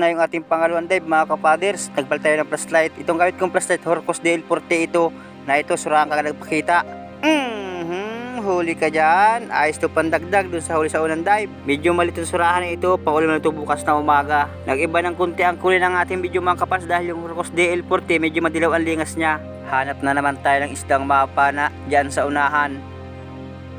Na yung ating pangalawang dive mga kapaders. Nagbal tayo ng flashlight. Itong gamit kong flashlight, Horcos DL40 ito. Na ito, surahan ka nagpakita. Mhm, huli ka dyan. Ayos to pandagdag dun sa huli sa unang dive. Medyo malit yung surahan na ito. Pangulim na ito bukas na umaga. Nag-iba ng kunti ang kulay ng ating video mga kapaders dahil yung Horcos DL40 medyo madilaw ang lingas niya. Hanap na naman tayo ng isdang mapana dyan sa unahan.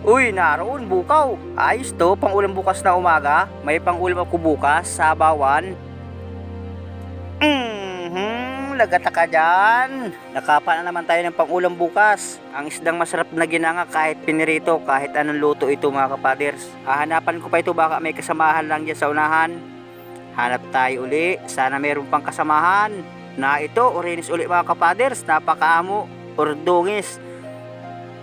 Uy, naroon, bukaw. Ayos to, pangulam bukas na umaga. May pangulam ako bukas sa bawan. Mhm, lagata ka dyan. Nakapa na naman tayo ng pangulam bukas. Ang isdang masarap na ginanga kahit pinirito, kahit anong luto ito mga kapaders. Hahanapan ko pa ito baka may kasamahan lang dyan sa unahan. Hanap tayo uli. Sana mayroon pang kasamahan. Na ito, orinis uli mga kapaders. Napakaamo. Ordungis.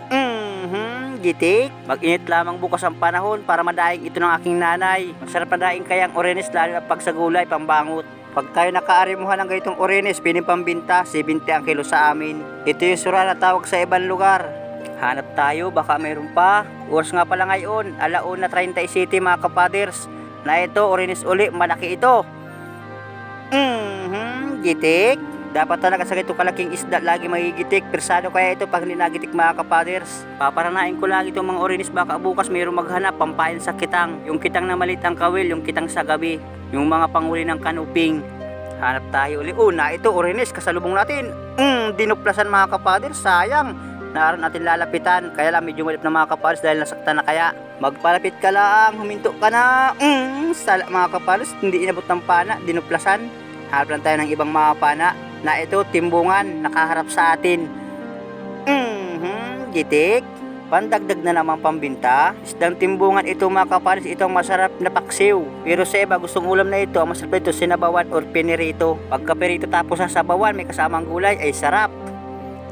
Mhm, gitik. Mag-init lamang bukas ang panahon para madaing ito ng aking nanay. Masarap na daing kayang orenes lalo pag sa gulay, pambangot. Pag tayo nakaarimuhan ng ganitong orenes, pinipambinta, 70 ang kilo sa amin. Ito yung sura na tawag sa ibang lugar. Hanap tayo, baka mayroon pa. Oras nga pala ngayon, alauna 30 City mga kapaders. Na ito, orenes uli, malaki ito. Mhm, gitik. Dapat talaga sa ganitong kalaking isda lagi magigitik. Persado kaya ito pag hindi nagitik mga kapaders. Paparanain ko lang itong mga orinis baka bukas mayroong maghanap pampain sa kitang. Yung kitang na malit ang kawil, yung kitang sa gabi. Yung mga panguli ng kanuping. Hanap tayo uli. Una, ito orinis, kasalubong natin. Mm, dinuplasan mga kapaders, sayang. Naroon natin lalapitan. Kaya lang medyo malip na mga kapaders dahil nasaktan na kaya. Magpalapit ka lang, huminto ka na. Mm, sala mga kapaders, hindi inabot ng pana, dinuplasan. Hanap lang tayo ng ibang mga pana na ito timbungan nakaharap sa atin. Mhm, gitik. Pandagdag na naman pambinta. Isdang timbungan ito mga kaparis, ito masarap na paksiw. Pero sa iba, gustong ulam na ito, ang masarap ito sinabawan or pinirito. Pagka pirito tapos ang sabawan, may kasamang gulay, ay sarap.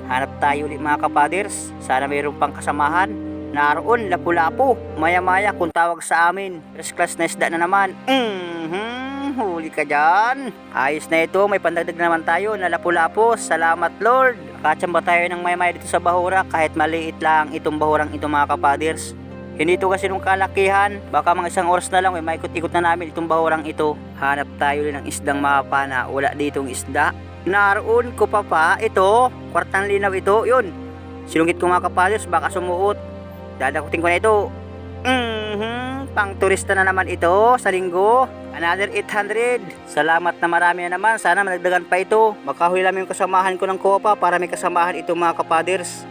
Hanap tayo ulit mga kapaders. Sana mayroon pang kasamahan. Naroon, lapu-lapu. Maya-maya kung tawag sa amin. First class na isda na naman. Mhm, huli ka dyan. Ayos na ito, may pandagdag na naman tayo na lapu-lapu. Salamat Lord. Katsamba tayo ng maya-maya dito sa bahura kahit maliit lang itong bahurang ito mga kapaders. Hindi ito kasi nung kalakihan, baka mga isang oras na lang may maikot-ikot na namin itong bahurang ito. Hanap tayo rin ng isdang mapana, wala ditong isda. Naroon ko pa pa, ito, kwartang linaw ito, yun. Sinungit ko mga kapaders, baka sumuot. Dadakutin ko na ito. Mhm, pang turista na naman ito sa linggo. Another 800. Salamat na marami na naman. Sana malagdagan pa ito. Makahuli lang yung kasamahan ko ng kopa para may kasamahan ito mga kapaders.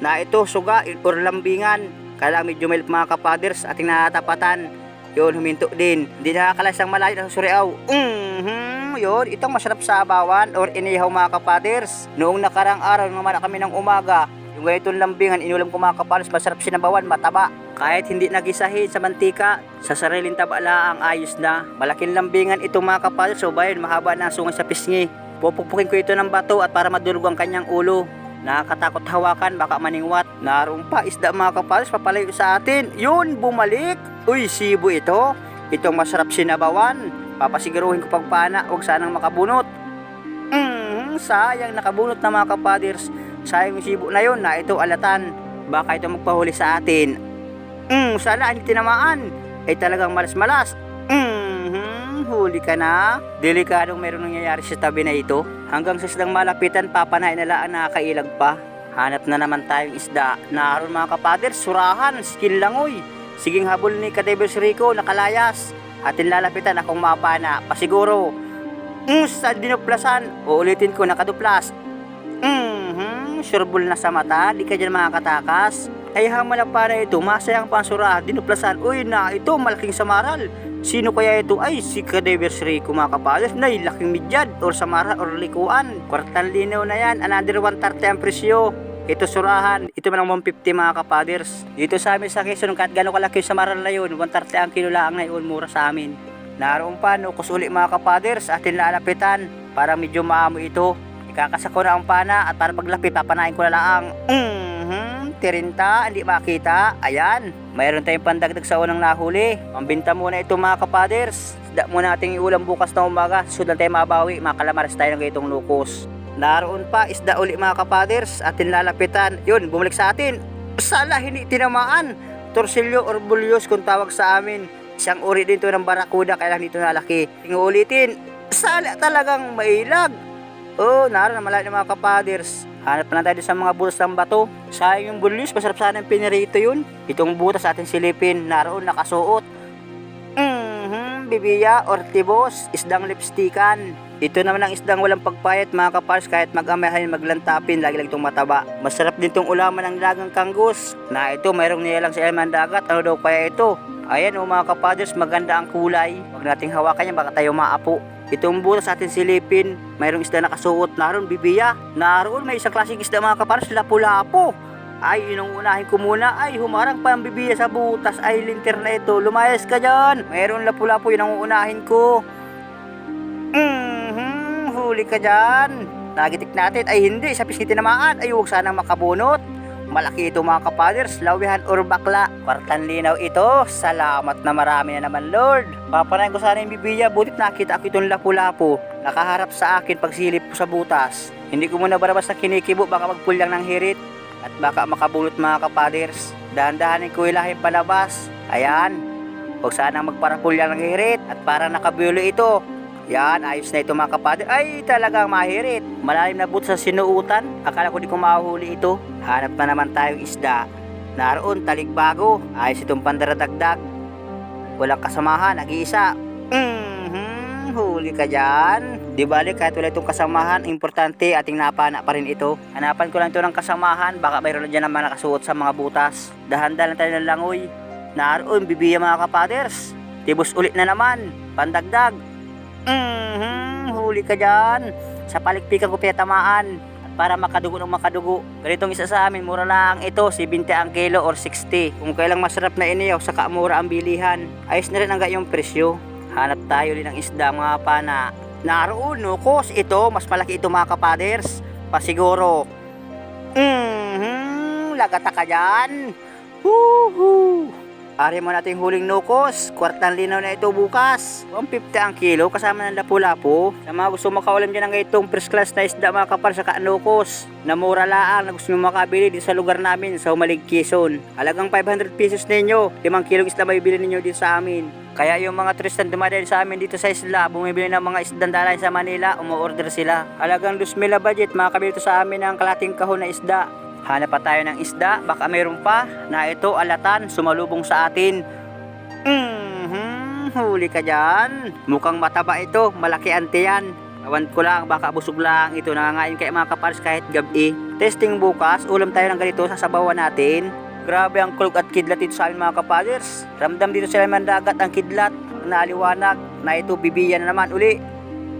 Na ito, suga or lambingan. Kaya medyo milip mga kapaders ating natapatan. Yun, huminto din. Hindi nakakalas ang malayo sa suriaw. Mhm, yun. Itong masarap sa abawan or inihaw mga kapaders. Noong nakarang araw, naman kami ng umaga, yung ganitong lambingan, inulam ko mga kapalos, masarap sinabawan, mataba. Kahit hindi nagisahin sa mantika, sa sariling taba ang ayos na. Malaking lambingan ito mga kapalos, so bayan, mahaba na ang sungay sa pisngi. Pupupukin ko ito ng bato at para madurog ang kanyang ulo. Nakakatakot hawakan, baka maningwat. Naroon pa, isda mga kapalos, papalayo sa atin. Yun, bumalik. Uy, sibo ito. Itong masarap sinabawan. Papasiguruhin ko pagpana, huwag sanang makabunot. Mm, sayang nakabunot na mga kapaders. Sayang yung sibo na yun na ito alatan. Baka ito magpahuli sa atin. Mm, sana hindi tinamaan. Ay talagang malas-malas. Mm, huli ka na. Delikadong meron nangyayari sa tabi na ito. Hanggang sa silang malapitan, papanain na lang nakakailag pa. Hanap na naman tayong isda. Naroon mga kapaders, surahan, skill langoy. Siging habol ni Kadebers Rico, nakalayas. Atin lalapitan akong mapana, pasiguro. Mm, sa dinuplasan, uulitin ko nakaduplas. Surebol na sa mata, di ka dyan makakatakas. Ay hamal na para ito, masayang pansura, dinuplasan. Uy na, ito malaking samaral. Sino kaya ito? Ay, si Kadevers Rico mga kapalas. Nay, laking midyad, or samara, or likuan. Kwartang linaw na yan, another 130 ang presyo. Ito surahan, ito man ang 150 mga kapaders. Dito sa amin sa Quezon, kahit gano'ng kalaki yung samaral na yun, 130 ang kilo lang na yun, mura sa amin. Naroon pa, no, kusuli mga kapaders, atin lalapitan, para medyo maamo ito. Ikakasako na ang pana at para paglapit papanain ko na lang ang mhm, tirinta, hindi makita. Ayan, mayroon tayong pandagdag sa unang nahuli. Pambinta muna ito mga kapaders. Isda muna nating iulam bukas na umaga. Sudan tayo mabawi, makalamaras tayo ng ganitong lukos. Naroon pa, isda uli mga kapaders. Atin lalapitan. Yun, bumalik sa atin. Sala, hindi tinamaan. Torsilyo or bulyos kung tawag sa amin. Isang uri din to ng barakuda kaya lang dito nalaki. Tingnan ulitin. Sala talagang mailag. Oh, naroon na malalim mga kapaders. Hanap na tayo sa mga butas ng bato. Sayang yung bulis, masarap sana yung pinirito yun. Itong butas ating silipin, naroon nakasuot. Mhm, bibiya, ortibos, isdang lipstikan. Ito naman ang isdang walang pagpayat mga kapars kahit mag-amahan maglantapin, lagi lang itong mataba. Masarap din itong ulaman ng lagang kanggus. Na ito, mayroong nilalang sa ilaman dagat. Ano daw kaya ito? Ayan o mga kapaders, maganda ang kulay. Huwag nating hawakan yan, baka tayo maapo. Itong butas atin silipin, mayroong isda nakasuot. Naroon, bibiya. Naroon, may isang klaseng isda mga kapaders, lapu-lapo. Ay, yun ang unahin ko muna. Ay, humarang pa ang bibiya sa butas. Ay, linter na ito. Lumayas ka dyan. Mayroon lapu-lapo, yun ang uunahin ko. Mhm, huli ka dyan. Nagitik natin. Ay, hindi. Sa pisngi tinamaan. Ay, huwag sanang makabunot. Malaki ito mga kapaders, lawihan or bakla. Kwartan linaw ito. Salamat na marami na naman Lord. Papanayin ko sana yung bibiya, butit nakita ako itong lapu-lapu. Nakaharap sa akin pagsilip ko sa butas. Hindi ko muna barabas na kinikibo, baka magpulyang ng hirit. At baka makabulot mga kapaders. Dahan-dahanin ko ilahin palabas. Ayan. Huwag sanang magparapulyang ng hirit. At para nakabulo ito. Yan, ayos na ito mga kapader. Ay, talagang mahirit. Malalim na buto sa sinuutan. Akala ko di ko mahuli ito. Hanap na naman tayong isda. Naroon, taligbago. Ayos itong pandaradagdag. Walang kasamahan, nag-iisa. Mhm, huli ka dyan. Di bali, kahit wala itong kasamahan, importante ating napana pa rin ito. Hanapan ko lang ito ng kasamahan, baka mayroon dyan naman nakasuot sa mga butas. Dahan-dahan tayo ng langoy. Naroon, bibiya mga kapaders. Tibos ulit na naman, pandagdag. Mhm, huli ka dyan. Sa palikpikan ko pinatamaan. At para makadugo ng makadugo. Ganitong isa sa amin, mura lang ito, 70 ang kilo or 60. Kung kailang masarap na iniyaw, saka mura ang bilihan. Ayos na rin ang gayong presyo. Hanap tayo din ng isda mga pana. Naroon, nukos. Ito, mas malaki ito mga kapaders. Pasiguro. Mhm, lagata ka dyan. Woohoo! Ari mo nating huling nukos. Kwartang linaw na ito bukas. 150 ang kilo kasama ng lapu-lapu. Sa mga gusto makaulam dyan ng itong first class na isda mga kapal sa kaanukos. Na mura laang na gusto nyo makabili dito sa lugar namin sa Umalig, Quezon. Halagang 500 pesos ninyo. 5 kilong isda may bili ninyo dito sa amin. Kaya yung mga turistan dumadaan sa amin dito sa isla, bumibili ng mga isdang dalay sa Manila, umu-order sila. Halagang 2,000 budget, makakabili sa amin ng kalating kahon na isda. Hanap pa tayo ng isda, baka mayroon pa na ito alatan, sumalubong sa atin. Mhm, huli ka dyan. Mukhang mataba ito, malaki ante yan. Awan ko lang, baka busog lang ito. Nangangain kay mga kapars kahit gabi. Testing bukas, ulam tayo ng ganito sa sabawan natin. Grabe ang kulog at kidlat dito sa amin mga kapaders. Ramdam dito sa laman dagat ang kidlat. Naliwanag na ito bibiyan na naman uli.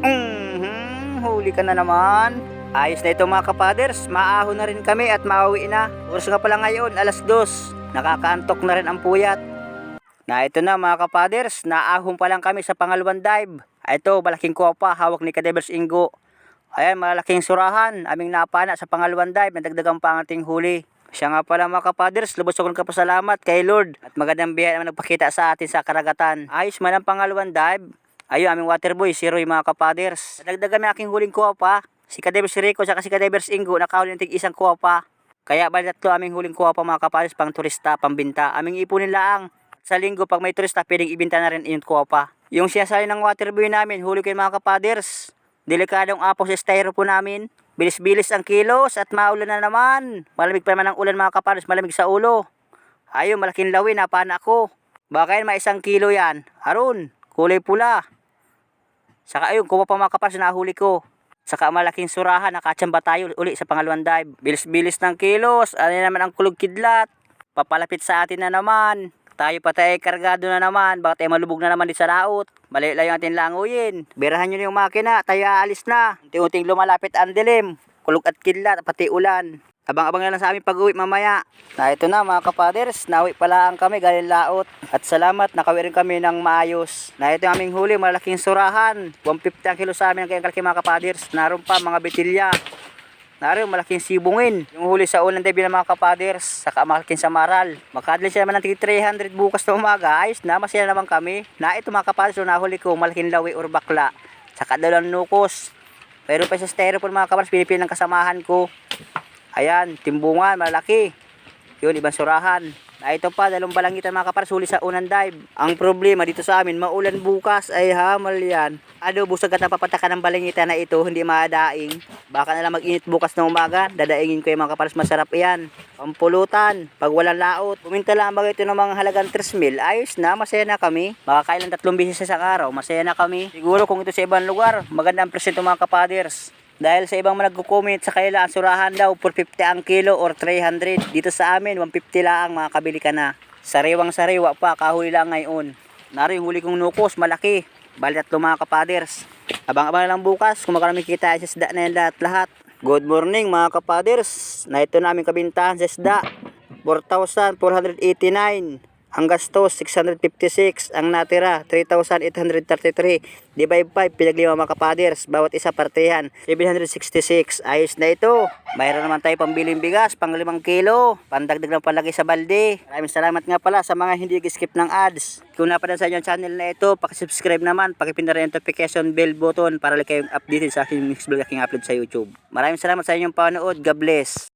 Mhm, huli ka na naman. Ayos na ito mga kapaders, maahon na rin kami at mauwi na. Oras nga pala ngayon, alas dos. Nakakaantok na rin ang puyat. Na ito na mga kapaders, naahon pa lang kami sa pangalawang dive. Ito, malaking kuwapa, hawak ni Kadebers Ingo. Ayan, malaking surahan, aming napana sa pangalawang dive, nadagdagan pa ang ating huli. Siya nga pala mga kapaders, lubos akong kapasalamat kay Lord at magandang biyaya naman nagpakita sa atin sa karagatan. Ayos man ang pangalawang dive. Ayun, aming waterboy, si Roy mga kapaders. Nadagdagan may aking huling kuwapa. Si Kadebers Rico at si Kadebers Ingo nakahuli ng tig isang kuwapa. Kaya bali tatlo aming huling kuwapa mga kapaders pang turista, pambinta. Aming ipunin laang. Sa linggo pag may turista, pwedeng ibinta na rin yung kuwapa. Yung siyasali ng waterboy namin, huli yung mga kapaders. Delikadong apo sa styro po namin. Bilis-bilis ang kilos at maulan na naman. Malamig pa naman ang ulan mga kapaders, malamig sa ulo. Ayun, malaking lawin, napana ko. Baka yan, may isang kilo yan. Harun, kulay pula. Saka ayun, kuha pa mga kapaders, nahuli ko. Saka malaking surahan, nakachamba tayo uli sa pangalawang dive. Bilis-bilis ng kilos, ano naman ang kulog kidlat. Papalapit sa atin na naman. Tayo pa tayo kargado na naman, baka tayo malubog na naman din sa laot. Yung ating languyin. Birahan nyo na yung makina, tayo aalis na. Unti-unting lumalapit ang dilim. Kulog at kidlat, pati ulan. Abang-abang na lang sa aming pag-uwi mamaya. Na ito na mga kapaders, nawi pala ang kami galing laot. At salamat, nakawi rin kami ng maayos. Na ito yung aming huli, malaking surahan. 150 ang kilo sa amin ang kayang kalaki mga kapaders. Naroon pa mga betilya. Naroon malaking sibungin. Yung huli sa unang debut ng mga kapaders, saka malaking samaral. Makadali siya naman ng tig 300 bukas na umaga. Ayos na, masaya naman kami. Na ito mga kapaders, yung nahuli ko, malaking lawi or bakla. Saka dalawang nukos. Pero pa sa styrofoam mga kapaders, pinipili ng kasamahan ko. Ayan, timbungan, malaki. Yun, ibang surahan. Ah, ito pa, dalawang balangitan mga kapares, huli sa unang dive. Ang problema dito sa amin, maulan bukas, ay hamal yan. Ano, busag at napapatakan ng balangitan na ito, hindi maadaing. Baka na lang mag-init bukas ng umaga, dadaingin ko yung mga kapares, masarap yan. Pampulutan, pag walang laot. Puminta lang ba ito ng mga halagang 3 mil, ayos na, masaya na kami. Makakailan tatlong bisis sa araw, masaya na kami. Siguro kung ito sa ibang lugar, maganda ang presento mga kapaders. Dahil sa ibang nagko-comment sa kaila, ang surahan daw 450 ang kilo or 300. Dito sa amin, 150 lang mga kabili ka na. Sariwang sariwa pa, kahuli lang ngayon. Yung huli kong nukos, malaki. Bali tatlo mga kapaders. Abang-abang na lang bukas kung magkano kita sa isda na lahat-lahat. Good morning mga kapaders. Na ito namin kabintahan sa isda. 4,489. Ang gastos 656, ang natira 3,833. Divide 5, pinaglima mga kapaders, bawat isa partihan 766. Ayos na ito. Mayroon naman tayo pambiling bigas, pang 5 kilo. Pandagdag ng palagi sa balde. Maraming salamat nga pala sa mga hindi skip ng ads. Kung napadan sa inyong channel na ito, pakisubscribe naman, pakipinda rin yung notification bell button para lang kayong updated sa aking next vlog aking upload sa YouTube. Maraming salamat sa inyong panood. God bless.